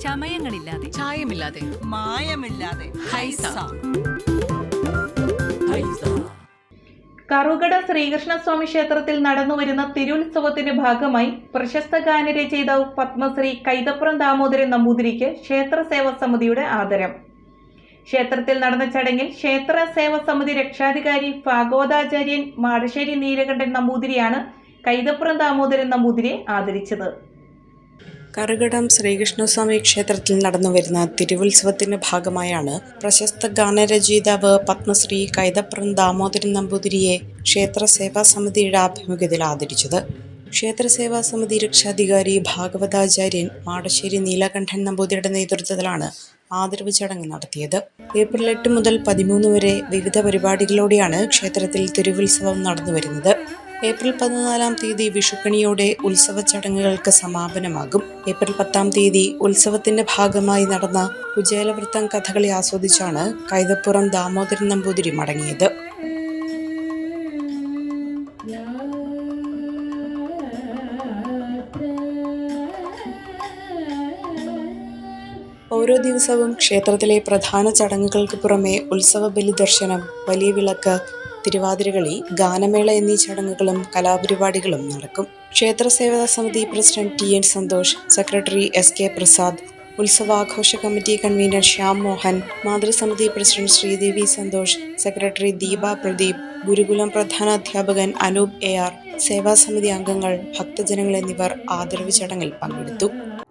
ചമയങ്ങളില്ലാതെ. ചായമില്ലാതെ. മായമില്ലാതെ. ഹൈസ. കറുകട ശ്രീകൃഷ്ണസ്വാമി ക്ഷേത്രത്തിൽ നടന്നുവരുന്ന തിരുത്സവത്തിന്റെ ഭാഗമായി പ്രശസ്ത ഗാനരചയിതാവ് പത്മശ്രീ കൈതപ്പുറം ദാമോദരൻ നമ്പൂതിരിക്ക് ക്ഷേത്ര സേവാ സമിതിയുടെ ആദരം. ക്ഷേത്രത്തിൽ നടന്ന ചടങ്ങിൽ ക്ഷേത്ര സേവാ സമിതി രക്ഷാധികാരി ഭാഗവതാചാര്യൻ മാടശ്ശേരി നീലകണ്ഠൻ നമ്പൂതിരിയാണ് കൈതപ്പുറം ദാമോദരൻ നമ്പൂതിരിയെ ആദരിച്ചത്. കറുകടം ശ്രീകൃഷ്ണസ്വാമി ക്ഷേത്രത്തിൽ നടന്നു വരുന്ന തിരുവുത്സവത്തിന്റെ ഭാഗമായാണ് പ്രശസ്ത ഗാനരചയിതാവ് പത്മശ്രീ കൈതപ്രം ദാമോദരൻ നമ്പൂതിരിയെ ക്ഷേത്ര സേവാ സമിതിയുടെ ആഭിമുഖ്യത്തിൽ ആദരിച്ചത്. ക്ഷേത്ര സേവാ സമിതി രക്ഷാധികാരി ഭാഗവതാചാര്യൻ മാടശ്ശേരി നീലകണ്ഠൻ നമ്പൂതിരിയുടെ നേതൃത്വത്തിലാണ് ആദരവ് ചടങ്ങ് നടത്തിയത്. ഏപ്രിൽ എട്ട് മുതൽ പതിമൂന്ന് വരെ വിവിധ പരിപാടികളോടെയാണ് ക്ഷേത്രത്തിൽ തിരുവുത്സവം നടന്നുവരുന്നത്. ഏപ്രിൽ പതിനാലാം തീയതി വിഷുക്കണിയോടെ ഉത്സവ ചടങ്ങുകൾക്ക് സമാപനമാകും. ഏപ്രിൽ പത്താം തീയതി ഉത്സവത്തിന്റെ ഭാഗമായി നടന്ന കുചേലവൃത്തം കഥകളി ആസ്വദിച്ചാണ് കൈതപ്പുറം ദാമോദരൻ നമ്പൂതിരി മടങ്ങിയത്. ഓരോ ദിവസവും ക്ഷേത്രത്തിലെ പ്രധാന ചടങ്ങുകൾക്ക് പുറമെ ഉത്സവ ബലി ദർശനം വലിയ വിളക്ക് തിരുവാതിരകളി ഗാനമേള എന്നീ ചടങ്ങുകളും കലാപരിപാടികളും നടക്കും. ക്ഷേത്ര സേവാ സമിതി president T N Santhosh secretary S K Prasad ഉത്സവാഘോഷ committee convener Shyam Mohan മാതൃസമിതി പ്രസിഡന്റ് ശ്രീദേവി സന്തോഷ് സെക്രട്ടറി ദീപ പ്രദീപ് ഗുരുകുലം പ്രധാനാധ്യാപകൻ അനൂപ് എ ആർ സേവാസമിതി അംഗങ്ങൾ ഭക്തജനങ്ങൾ എന്നിവർ ആദരവ് ചടങ്ങിൽ പങ്കെടുത്തു.